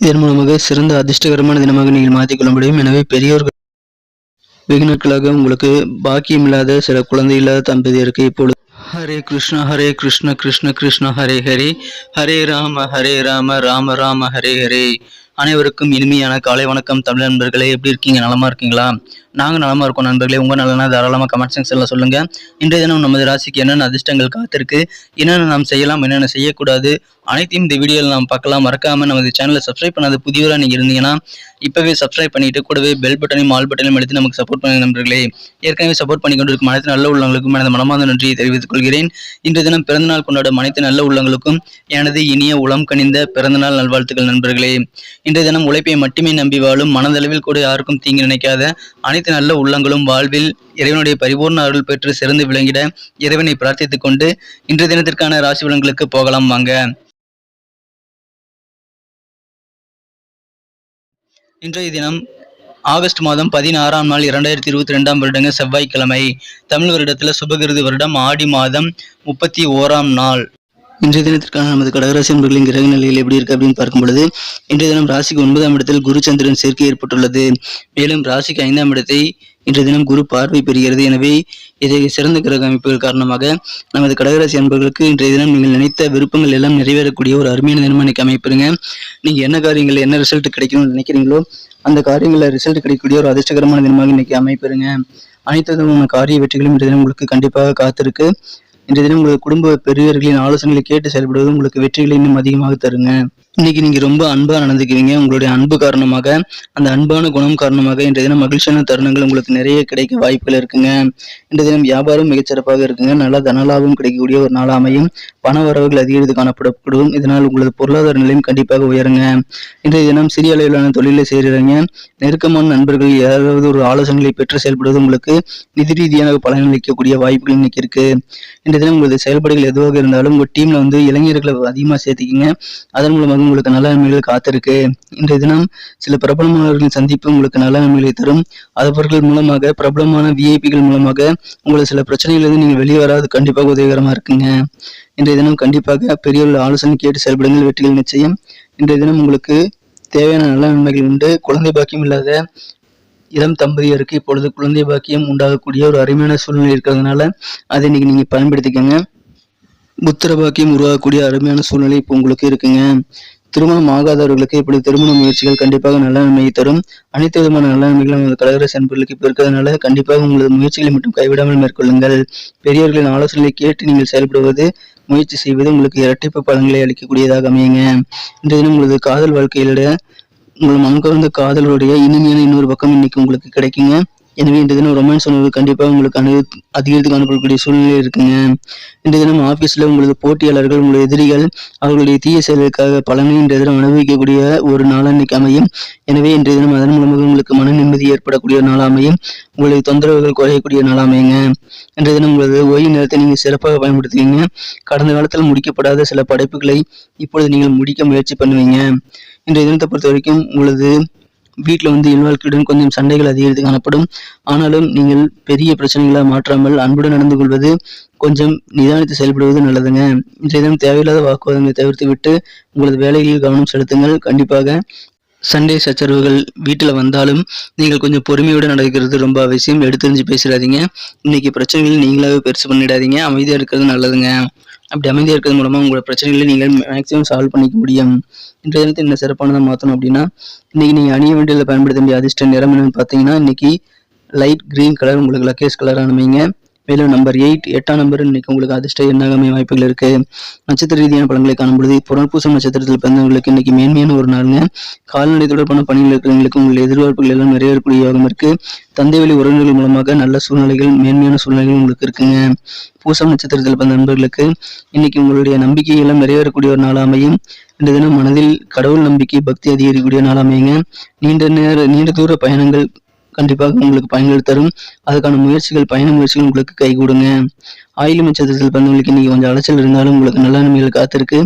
இதன் மூலமாக சிறந்த அதிர்ஷ்டகரமான தினமாக நீங்கள் மாற்றிக்கொள்ள முடியும் எனவே பெரியோர்கள் வெகு நாட்களாக உங்களுக்கு பாக்கியம் இல்லாத சில குழந்தை இல்லாத தம்பதியருக்கு இப்பொழுது ஹரே கிருஷ்ணா ஹரே கிருஷ்ண கிருஷ்ண கிருஷ்ண ஹரே ஹரே. ஹரே ராம ஹரே ராம ராம ராம ஹரே ஹரே. அனைவருக்கும் இனிமையான காலை வணக்கம் தமிழ் நண்பர்களே. எப்படி இருக்கீங்க? நலமா இருக்கீங்களா? நாங்கள் நலமா இருக்கோம் நண்பர்களே. உங்கள் நலனா தாராளமாக கமெண்ட் செக்ஷனில் சொல்லுங்க. இன்றைய தினம் நமது ராசிக்கு என்னென்ன அதிர்ஷ்டங்கள் காத்திருக்கு? என்னென்ன நாம் செய்யலாம்? என்னென்ன செய்யக்கூடாது? அனைத்தையும் இந்த வீடியோவில் நாம் பார்க்கலாம். மறக்காம நமது சேனலை சப்ஸ்கிரைப் பண்ணாத புதியவராக நீங்கள் இருந்தீங்கன்னா இப்போவே சப்ஸ்கிரைப் பண்ணிட்டு கூடவே பெல் பட்டனையும் ஆல் பட்டனையும் எடுத்து நமக்கு சப்போர்ட் பண்ணுங்க நண்பர்களே. ஏற்கனவே சப்போர்ட் பண்ணி கொண்டிருக்கும் அனைத்து நல்ல உள்ளவங்களுக்கும் எனது மனமார்ந்த நன்றியை தெரிவித்துக் கொள்கிறேன். இன்றைய தினம் பிறந்தநாள் கொண்டாடும் அனைத்து நல்ல உள்ளங்களுக்கும் எனது இனிய உளம் கனிந்த பிறந்தநாள் நல்வாழ்த்துக்கள் நண்பர்களே. இன்றைய தினம் உழைப்பை மட்டுமே நம்பி வாழும் மனதளவில் கூட யாருக்கும் தீங்கு நினைக்காத அனைத்து நல்ல உள்ளங்களும் வாழ்வில் இறைவனுடைய பரிபூர்ண அருள் பெற்று சிறந்து விளங்கிட இறைவனை பிரார்த்தித்துக் கொண்டு இன்றைய தினத்திற்கான ராசி பலன்களுக்கு போகலாம் வாங்க. இன்றைய தினம் ஆகஸ்ட் மாதம் பதினாறாம் நாள் இரண்டாயிரத்தி இருபத்தி ரெண்டாம் வருடங்க செவ்வாய்க்கிழமை. தமிழ் வருடத்தில் சுபகிருது வருடம் ஆடி மாதம் முப்பத்தி ஓராம் நாள். இன்றைய தினத்திற்கான நமது கடகராசி என்பர்களின் கிரக நிலையில் எப்படி இருக்கு அப்படின்னு பார்க்கும் பொழுது இன்றைய தினம் ராசிக்கு ஒன்பதாம் இடத்தில் குரு சந்திரன் சேர்க்கை ஏற்பட்டுள்ளது. மேலும் ராசிக்கு ஐந்தாம் இடத்தை இன்றைய தினம் குரு பார்வை பெறுகிறது. எனவே இதை சிறந்த கிரக அமைப்புகள் காரணமாக நமது கடகராசி அன்பர்களுக்கு இன்றைய தினம் நீங்கள் நினைத்த விருப்பங்கள் எல்லாம் நிறைவேறக்கூடிய ஒரு அருமையான தினம் இன்னைக்கு அமைப்பிருங்க. நீங்க என்ன காரியங்கள் என்ன ரிசல்ட் கிடைக்கணும்னு நினைக்கிறீங்களோ அந்த காரியங்களில் ரிசல்ட் கிடைக்கக்கூடிய ஒரு அதிர்ஷ்டகரமான தினமாக இன்னைக்கு அமைப்பிருங்க. அனைத்து விதமான காரிய வெற்றிகளும் இன்றைய தினம் உங்களுக்கு கண்டிப்பாக காத்திருக்கு. இன்றைய தினம் உங்கள் குடும்ப பெரியவர்களின் ஆலோசனைகளை கேட்டு செயல்படுவது உங்களுக்கு வெற்றிகளை இன்னும் அதிகமாக தருங்க. இன்னைக்கு நீங்க ரொம்ப அன்பா நடந்துக்குவீங்க உங்களுடைய அன்பு காரணமாக அந்த அன்பான குணம் காரணமாக இன்றைய தினம் மகிழ்ச்சியான தருணங்கள் உங்களுக்கு நிறைய கிடைக்க வாய்ப்புகள் இருக்குங்க. இன்றைய தினம் வியாபாரம் மிகச்சிறப்பாக இருக்குங்க. நல்ல தனலாபம் கிடைக்கக்கூடிய ஒரு நாள் அமையும். பண வரவுகள் அதிகரித்து காணப்படக்கூடும் இதனால் உங்களது பொருளாதார நிலையும் கண்டிப்பாக உயருங்க. இன்றைய தினம் சிறிய அளவிலான தொழிலை செய்கிறீங்க. நெருக்கமான நண்பர்கள் ஏதாவது ஒரு ஆலோசனைகளை பெற்று செயல்படுவது உங்களுக்கு நிதி ரீதியாக பலனளிக்கக்கூடிய வாய்ப்புகள் இன்னைக்கு இருக்கு. இன்றைய தினம் உங்களது செயல்பாடுகள் எதுவாக இருந்தாலும் உங்க டீம்ல வந்து இளைஞர்களை அதிகமாக சேர்த்திக்கிங்க. அதன் மூலமாக உங்களுக்கு நல்ல நன்மைகள் காத்திருக்கு. இன்றைய தினம் சில பிரபலமானவர்களின் சந்திப்பு உங்களுக்கு நல்ல நன்மைகளை தரும். அவர்கள் மூலமாக பிரபலமான விஐபிகள் மூலமாக உங்களுக்கு சில பிரச்சனைகளிலிருந்து நீங்கள் வெளியே வராது. கண்டிப்பாக உதவிகரமாக இருக்குங்க. இன்றைய தினம் கண்டிப்பாக பெரியவர்கள் ஆலோசனை கேட்டு செயல்படுங்கள். வெற்றிகள் நிச்சயம். இன்றைய தினம் உங்களுக்கு தேவையான நல்ல நன்மைகள் உண்டு. குழந்தை பாக்கியம் இல்லாத இளம் தம்பதியருக்கு இப்பொழுது குழந்தை பாக்கியம் உண்டாகக்கூடிய ஒரு அருமையான சூழ்நிலை இருக்கிறதுனால அதை இன்னைக்கு நீங்கள் பயன்படுத்திக்கங்க. புத்திர பாக்கியம் உருவாகக்கூடிய அருமையான சூழ்நிலை இப்போ உங்களுக்கு இருக்குங்க. திருமணம் ஆகாதவர்களுக்கு இப்படி திருமண முயற்சிகள் கண்டிப்பாக நல்ல நன்மையை தரும். அனைத்து விதமான நல்ல நன்மைகளும் உங்கள் கடகராசி அன்பர்களுக்கு இப்போ இருக்கிறதுனால கண்டிப்பாக உங்களது முயற்சிகளை மட்டும் கைவிடாமல் மேற்கொள்ளுங்கள். பெரியவர்களின் ஆலோசனைகளை கேட்டு நீங்கள் செயல்படுவது முயற்சி செய்வது உங்களுக்கு இரட்டிப்பு பலன்களை அளிக்கக்கூடியதாக அமையுங்க. இன்றைய தினம் உங்களது காதல் வாழ்க்கையில உங்கள் மனக்கவர்ந்த காதலுடைய இனிமையான இன்னொரு பக்கம் இன்னைக்கு உங்களுக்கு கிடைக்குங்க. எனவே இந்த தினம் ரொமான்ஸ் உணர்வு கண்டிப்பாக உங்களுக்கு அணு அதிகரித்து காணப்படக்கூடிய சூழ்நிலை இருக்குங்க. இந்த தினம் ஆஃபீஸில் உங்களது போட்டியாளர்கள் உங்களது எதிரிகள் அவர்களுடைய தீய செயல்களுக்காக பலனை இன்றைய தினம் அனுபவிக்கக்கூடிய ஒரு நாளாக இன்னைக்கு அமையும். எனவே இன்றைய தினம் அதன் மூலமாக உங்களுக்கு மன நிம்மதி ஏற்படக்கூடிய நாள் அமையும். உங்களுடைய தொந்தரவுகள் குறையக்கூடிய நாள் அமையுங்க. இன்றைய தினம் உங்களது ஓய்வு நேரத்தை நீங்கள் சிறப்பாக பயன்படுத்துவீங்க. கடந்த காலத்தில் முடிக்கப்படாத சில படைப்புகளை இப்பொழுது நீங்கள் முடிக்க முயற்சி பண்ணுவீங்க. இன்றைய தினத்தை பொறுத்த வரைக்கும் உங்களது வீட்டில் வந்து இல்வாழ்க்கையுடன் கொஞ்சம் சண்டைகள் அதிகரித்து காணப்படும். ஆனாலும் நீங்கள் பெரிய பிரச்சனைகளை மாற்றாமல் அன்புடன் நடந்து கொள்வது கொஞ்சம் நிதானித்து செயல்படுவது நல்லதுங்க. இன்றைய தினம் தேவையில்லாத வாக்குவாதங்களை தவிர்த்து விட்டு உங்களது வேலைகளில் கவனம் செலுத்துங்கள். கண்டிப்பாக சண்டை சச்சரவுகள் வீட்டில் வந்தாலும் நீங்கள் கொஞ்சம் பொறுமையோடு நடக்கிறது ரொம்ப அவசியம். எடுத்துரிஞ்சு பேசிடாதீங்க. இன்னைக்கு பிரச்சனைகளை நீங்களாவே பெருசு பண்ணிடாதீங்க. அமைதியாக இருக்கிறது நல்லதுங்க. அப்படி அமைதியாக இருக்கிறது மூலமாக உங்களோட பிரச்சனைகளை நீங்கள் மேக்ஸிமம் சால்வ் பண்ணிக்க முடியும். இன்றைய தினத்தை என்ன சிறப்பானதாக மாற்றணும் அப்படின்னா இன்னைக்கு நீங்கள் அணிய வேண்டியதில் பயன்படுத்த வேண்டிய அதிர்ஷ்ட நிறம் என்னன்னு பார்த்தீங்கன்னா இன்னைக்கு லைட் கிரீன் கலர் உங்களுக்கு லக்கேஸ் கலர் அமைங்க மேலும் நம்பர் எயிட் எட்டாம் நம்பர் இன்னைக்கு உங்களுக்கு அதிர்ஷ்ட எண்ணாக அமைய வாய்ப்புகள் இருக்கு. நட்சத்திர ரீதியான பலன்களை காணும்பொழுது புறப்பூசம் நட்சத்திரத்தில் பிறந்தவங்களுக்கு இன்னைக்கு மேன்மையான ஒரு நாளுங்க. கால்நடை தொடர்பான பணியில் இருக்கிறவங்களுக்கு உங்கள் எதிர்பார்ப்புகள் எல்லாம் நிறைவேறக்கூடிய யோகம் இருக்கு. தந்தை வழி உறவினர்கள் மூலமாக நல்ல சூழ்நிலைகள் மேன்மையான சூழ்நிலைகள் உங்களுக்கு இருக்குங்க. பூசம் நட்சத்திரத்தில் பிறந்த நண்பர்களுக்கு இன்னைக்கு உங்களுடைய நம்பிக்கை எல்லாம் நிறைவேறக்கூடிய ஒரு நாள் அமையும். இந்த தினம் மனதில் கடவுள் நம்பிக்கை பக்தி அதிகரிக்கக்கூடிய நாள் அமையுங்க. நீண்ட நேர நீண்ட தூர பயணங்கள் கண்டிப்பாக உங்களுக்கு பயன்கள் தரும். அதுக்கான முயற்சிகள் பயண முயற்சிகள் உங்களுக்கு கை கொடுங்க. ஆயிலும் நட்சத்திரத்தில் பிறந்தவங்களுக்கு இன்னைக்கு கொஞ்சம் அலைச்சல் இருந்தாலும் உங்களுக்கு நல்ல நன்மைகள் காத்திருக்கு.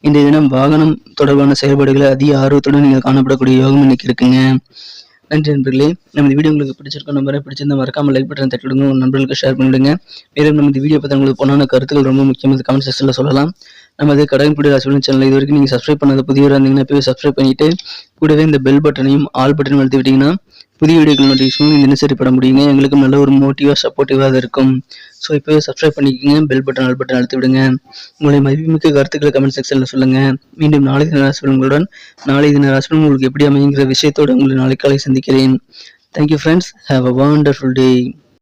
இன்றைய தினம் வாகனம் தொடர்பான செயல்பாடுகளை அதிக ஆர்வத்துடன் நீங்கள் காணப்படக்கூடிய யோகம் இன்னைக்கு இருக்குங்க. நன்றி நண்பர்களே. நம்ம வீடியோ உங்களுக்கு பிடிச்சிருக்கோம் நம்பரை பிடிச்சிருந்தா மறக்காம லைக் பட்டன் தட்டிவிடுங்க. உங்கள் நண்பர்களுக்கு ஷேர் பண்ணிவிடுங்க. மேலும் நம்ம இந்த வீடியோ பற்றி உங்களுக்கு பொண்ணான கருத்துக்கள் ரொம்ப முக்கியமாக கமெண்ட் செக்ஷனில் சொல்லலாம். நமது கடகம்புடி ராசிபலன் சேனல் இது வரைக்கும் நீங்கள் சப்ஸ்கிரைப் பண்ணாத புதியவராக இருந்தீங்கன்னா போய் சப்ஸ்கிரைப் பண்ணிட்டு கூடவே இந்த பெல் பட்டனையும் ஆல் பட்டனையும் அழுத்தி புதிய வீடியோக்கள் நோட்டிஃபிகேஷன் தினசரி பட முடியுங்க. எங்களுக்கு நல்ல ஒரு மோட்டிவாக சப்போர்ட்டிவாக இருக்கும். ஸோ இப்போவே சப்ஸ்கிரைப் பண்ணிக்கோங்க. பெல் பட்டன் ஆல் பட்டன் அழுத்தி விடுங்க உங்களுடைய மதிப்புமிக்க கருத்துக்களை கமெண்ட் செக்ஷனில் சொல்லுங்கள் மீண்டும் நாளை தின ராசிபலன்களுடன் நாளை தின ராசிபலன் உங்களுக்கு எப்படி அமைங்கிற விஷயத்தோடு உங்களை நாளை காலை சந்திக்கிறேன். Thank you friends have a wonderful day